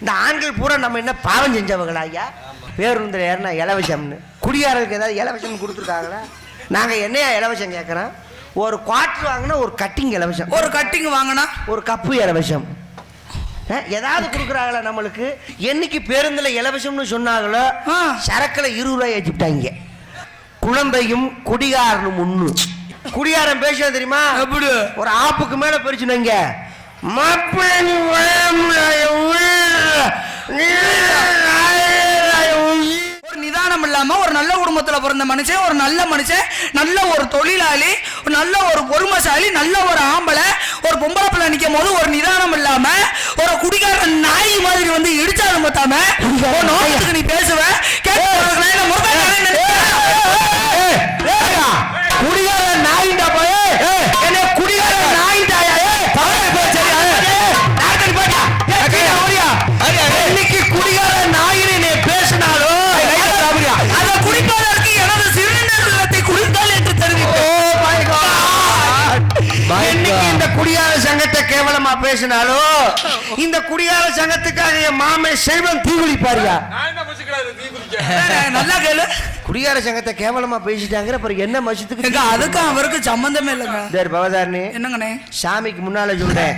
இந்த ஆண்கள் பூரா நம்ம என்ன பாவம் செஞ்சவங்களா ஐயா? பேருந்தில் ஏறினா இலவசம்னு. குடியாரருக்கு ஏதாவது இலவசம் கொடுத்துருக்காங்களா? நாங்கள் என்னையா இலவசம் கேட்குறோம் ஒரு குவார்டர் வாங்கினா ஒரு கட்டிங் இலவசம். ஒரு கட்டிங் வாங்கினா? ஒரு கப்பு இலவசம். ஏதாவது கொடுக்குறாங்களா நம்மளுக்கு? என்னைக்கு பேருந்துல இலவசம்னு சொன்னாங்களோ. சரக்குல இருபது ரூபாய் ஏற்றிட்டாங்க குழந்தையும் குடிகாரனும் ஒண்ணு. குடிகாரன் பேச தெரியுமா? எப்படி? ஒரு ஆப்புக்கு மேல பிரிச்சுனங்க மாப்பிள்ளை. ஒரு நிதானம் இல்லாம ஒரு நல்ல குடும்பத்துல பிறந்த மனுஷன் ஒரு நல்ல மனுஷன் நல்ல ஒரு தொழிலாளி ஒரு நல்ல ஒரு பொறுமைசாலி நல்ல ஒரு ஆம்பளை ஒரு பொம்பளை பிள்ளை நிக்கும் போது ஒரு நிதானம் இல்லாம ஒரு குடிகார நாய் மாதிரி வந்து இடிச்சாலும் பார்த்தாம கேவலமா பேசினாலும் இந்த குடியார சங்கத்துக்காக என் மாமே செல்வம் தீகுளிப்பாரியா நல்லா கேளு. குடியார சங்கத்தை கேவலமா பேசிட்டாங்கிற அப்புறம் என்ன மசத்துக்கு அதுக்கும் அவருக்கு சம்பந்தமே இல்லைங்க. சரி பவதாரணி. என்னங்கண்ணே? சாமிக்கு முன்னால சொல்றேன்.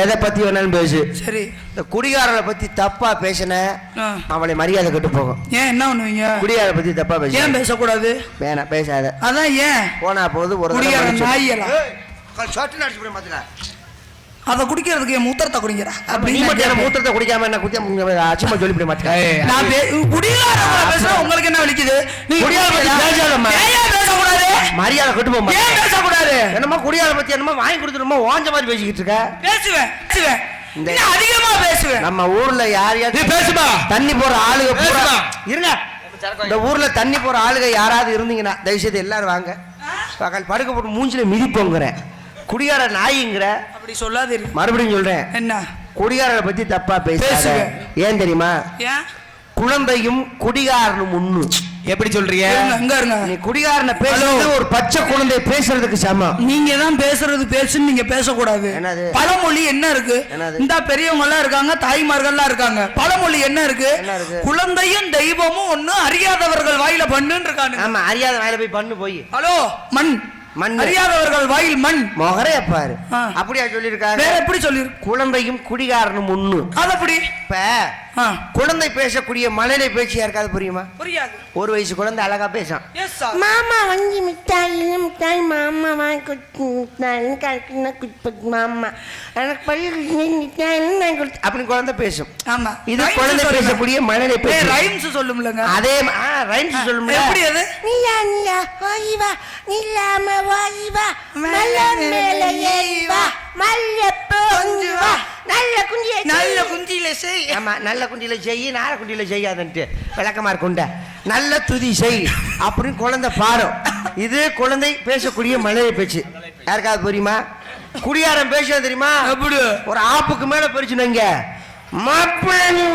எதை பத்தி வேணாலும் பேசு. சரி. இந்த குடிகாரனை பத்தி தப்பா பேசின. அவளை மரியாதை கெட்டு போகும். ஏன் என்ன பண்ணுவீங்க? குடியார பத்தி தப்பா பேச ஏன் பேசக்கூடாது? வேணாம் பேசாத. அதான் ஏன்? போனா போது ஒரு குடிகார மன்னிச்சு- நாயலா ஏய், கல் சொட்டு அடிச்சு போய் அதை குடிக்கிறதுக்கு என் மூத்திரத்தை குடிங்கிற அப்ப நீ மட்டும் என்ன மூத்திரத்தை குடிக்காம என்ன குடிக்க அச்சுமா சொல்லி போய் மாத்துக்க நான் பே- குடிகாரங்கள பேசுனா உங்களுக்கு என்ன வலிக்குது. ஏன் ஏன் பேசக்கூடாது? மரியாதை கெட்டு போமா ஏன் பேசக்கூடாது? என்னமோ குடியார பத்தி என்னமோ வாங்கி கொடுத்துருமோ ஓஞ்ச மாதிரி பேசிக்கிட்டு இருக்க? பேசுவேன் பேசுவேன். அதிகமா பேசுவேன். நம்ம ஊர்ல யார் யார் நீ பேசுமா? தண்ணி போற ஆளுக பூரா. இருங்க. இந்த ஊர்ல தண்ணி போற ஆளுக யாராவது இருந்தீங்கன்னா தயவு செய்து எல்லாரும் வாங்க. பகல் படுக்க போட்டு மூஞ்சில மிதிப்போங்கிறேன். குடியார நாய்ங்கிற அப்படி சொல்லாதீர்கள் மறுபடியும் சொல்றேன். என்ன? குடிகாரரை பத்தி தப்பா பேசுவேன். ஏன் தெரியுமா? குழந்தையும் குடிகாரனும் ஒண்ணு. எப்படி சொல்றீங்க? நீ குடிகாரனை பேசுறது ஒரு பச்சை குழந்தை பேசுறதுக்கு சமம். நீங்க தான் பேசுறது பேசுன்னு நீங்க பேசக்கூடாது? பழமொழி என்ன இருக்கு? இந்த பெரியவங்க எல்லாம் இருக்காங்க தாய்மார்கள்லாம் இருக்காங்க. பழமொழி என்ன இருக்கு? என்ன இருக்கு? குழந்தையும் தெய்வமும் ஒண்ணு அறியாதவர்கள் வாயில பண்ணுன்னு இருக்காங்க ஆமா அறியாத வாயில போய் பண்ணு போய். ஹலோ மண். மண். அறியாதவர்கள் வாயில் மண். முகரைய பாரு. அப்படியா சொல்லியிருக்காங்க வேற எப்படி குழந்தையும் குடிகாரனும் ஒண்ணு. அது அப்படி இப்ப குழந்தை பேசக்கூடிய மழலை பேச்சு யாருக்காவது புரியுமா? புரியாது. ஒரு வயசு குழந்தை அழகா பேசும் மாமா வாங்கி மிட்டாய் மிட்டாய் மாமா வாங்கி கொடுத்து மிட்டாய் கலக்கின குடிப்பது மாமா. எனக்கு பள்ளி மிட்டாய் நான் கொடுத்து அப்படி குழந்தை பேசும். ஆமா. இது குழந்தை. பேசக்கூடிய மழலை பேச்சு rhymes சொல்லும்லங்க. அதே ரைம்ஸ் சொல்லுங்க எப்படி அது? நீயா நீயா ஓய் வா நில்லாம ஓய் வா நல்ல மேல ஏறி வா மல்லியப்பூ ஒன்று வா. நல்ல குஞ்சிய நல்ல குஞ்சியில செய். ஆமா நல்ல குண்டியில செய் நார குண்டியில செய்யாதன்ட்டு. விளக்கமா இருக்குண்ட நல்ல துதி செய் அப்படின்னு குழந்தை பாடும். இது குழந்தை பேசக்கூடிய மழலை பேச்சு. யாருக்காவது புரியுமா? குடியாரன் பேச தெரியுமா? எப்படி? ஒரு ஆப்புக்கு மேல பிரிச்சுனங்க. மாப்பிள்ளை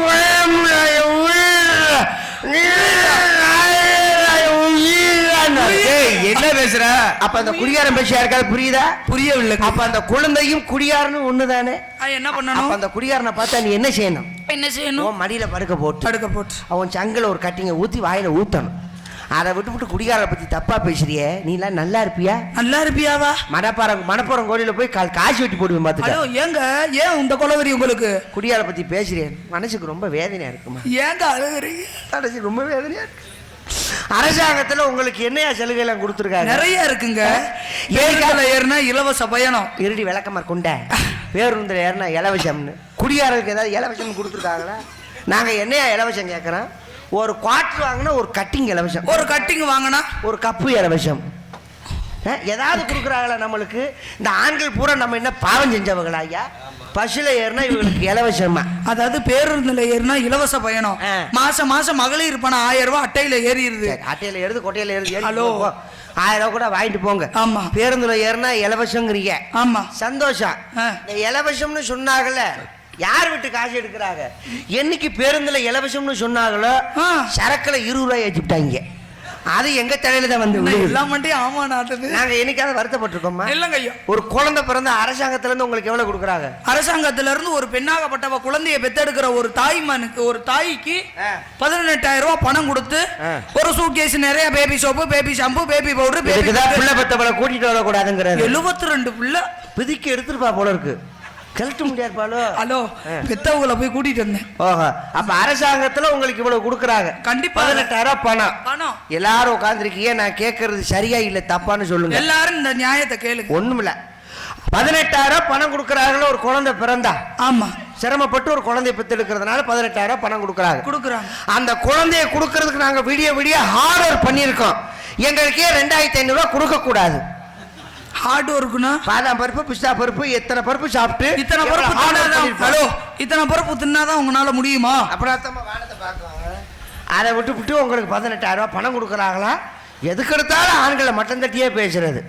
என்ன பேசுற? அப்ப அந்த குடியாரன் பேச்சு யாருக்காவது புரியுதா? புரியவில்லை. அப்ப அந்த குழந்தையும் குடியாரனும் ஒண்ணுதானே? என்ன அப்ப பண்ணணும் அந்த குடியாரனை பார்த்தா நீ என்ன செய்யணும்? என்ன செய்யணும்? மடியில படுக்க போட்டு. தடுக்க போட்டு. அவன் சங்கில ஒரு கட்டிங்க ஊத்தி வாயில ஊத்தணும். அதை விட்டு விட்டு குடிகாரரை பத்தி தப்பா பேசுறியே. நீ எல்லாம் நல்லா இருப்பியா? நல்லா இருப்பியாவா? மணப்பாறம் மணப்புறம் கோயில போய் கால் காசு வெட்டி போடுவேன் பாத்துக்க. ஏங்க ஏன் இந்த கொலவரி உங்களுக்கு? குடியார பத்தி பேசுறேன். மனசுக்கு ரொம்ப வேதனையா இருக்குமா? ஏங்க அழுகுறீங்க? மனசுக்கு ரொம்ப வேதனையா இருக்கு. அரசாங்கத்துல உங்களுக்கு என்னையா சலுகை எல்லாம் கொடுத்துருக்காங்க நிறைய இருக்குங்க. பேருந்துல ஏறினா இலவச பயணம். இருடி விளக்கமா கொண்ட. பேருந்துல ஏறினா இலவசம்னு. குடியாரருக்கு ஏதாவது இலவசம் கொடுத்துருக்காங்களா? நாங்க என்னையா இலவசம் கேட்கறோம் ஒரு குவார்டர் வாங்கினா ஒரு கட்டிங் இலவசம். ஒரு கட்டிங் வாங்கினா? ஒரு கப்பு இலவசம். ஏதாவது கொடுக்குறாங்களா நம்மளுக்கு? இந்த ஆண்கள் பூரா நம்ம என்ன பாவம் செஞ்சவங்களா ஐயா? பஸ்ஸில் ஏறினா இவங்களுக்கு இலவசமா அதாவது பேருந்துல ஏறினா இலவச பயணம். மாசம் மாசம் மகளிர் பணம் ஆயிரம் ரூபாய் அட்டையில ஏறிடுது. அட்டையில எழுது கொட்டையில எழுது ஏறி ஹலோ. ஆயிரம் ரூபா கூட வாங்கிட்டு போங்க. ஆமா. பேருந்துல ஏறினா இலவசங்கிறீங்க ஆமா. சந்தோஷம். இந்த இலவசம்னு சொன்னாங்கல்ல யார் விட்டு காசு எடுக்கிறாங்க? என்னைக்கு பேருந்துல இலவசம்னு சொன்னாங்களோ. சரக்குல இருபது ரூபாய் ஏற்றிவிட்டாங்க அது எங்க தலையில தான் வந்து. எல்லாம் மட்டும் ஆமா நாட்டுது நாங்க என்னைக்காவது வருத்தப்பட்டிருக்கோமா இல்லைங்க ஐயா. ஒரு குழந்தை பிறந்த அரசாங்கத்துல இருந்து உங்களுக்கு எவ்வளவு கொடுக்குறாங்க? அரசாங்கத்துல இருந்து ஒரு பெண்ணாகப்பட்டவ குழந்தைய பெத்தெடுக்கிற ஒரு தாய்மானுக்கு ஒரு தாய்க்கு. பதினெட்டாயிரம் ரூபாய் பணம் கொடுத்து. ஒரு சூட்கேஸ் நிறைய baby soap baby shampoo baby powder baby பிள்ளை பெத்தவளை கூட்டிட்டு வரக்கூடாதுங்கிறது எழுபத்தி ரெண்டு புள்ள பிதிக்கி எடுத்துருப்பா போல இருக்கு. கழட்ட முடியாது பாலோ. ஹலோ பெத்தவங்களை போய் கூட்டிட்டு வந்தேன். ஓஹோ அப்ப அரசாங்கத்துல உங்களுக்கு இவ்வளவு கொடுக்குறாங்க. கண்டிப்பா. பதினெட்டாயிரம் பணம். பணம். எல்லாரும் உட்காந்துருக்கீங்க நான் கேட்கறது சரியா இல்ல தப்பான்னு சொல்லுங்க. எல்லாரும் இந்த நியாயத்தை கேளுங்க. ஒண்ணுமில்ல. பதினெட்டாயிரம் பணம் கொடுக்குறாங்களோ ஒரு குழந்தை பிறந்தா. ஆமா. சிரமப்பட்டு ஒரு குழந்தைய பெற்றெடுக்கிறதுனால பதினெட்டாயிரம் பணம் கொடுக்குறாங்க. கொடுக்குறாங்க. அந்த குழந்தைய கொடுக்கறதுக்கு நாங்க விடிய விடிய ஹார்ட் ஒர்க் பண்ணியிருக்கோம். எங்களுக்கே ரெண்டாயிரத்தி ஐநூறுரூவா கொடுக்க கூடாது ஹார்ட் ஒர்க்குனா பாதாம் பருப்பு பிஸ்தா பருப்பு எத்தனை பருப்பு சாப்பிட்டு இத்தனை பருப்பு தின்னாதான். ஹலோ இத்தனை பருப்பு தின்னாதான் உங்களால முடியுமா? அப்புறம் அத்தம்மா வானத்தை பார்க்குவாங்க அதை விட்டு விட்டு உங்களுக்கு பதினெட்டாயிரம் ரூபாய் பணம் கொடுக்குறாங்களா? எதுக்கு எடுத்தாலும் ஆண்களை மட்டம் தட்டியே பேசுறது.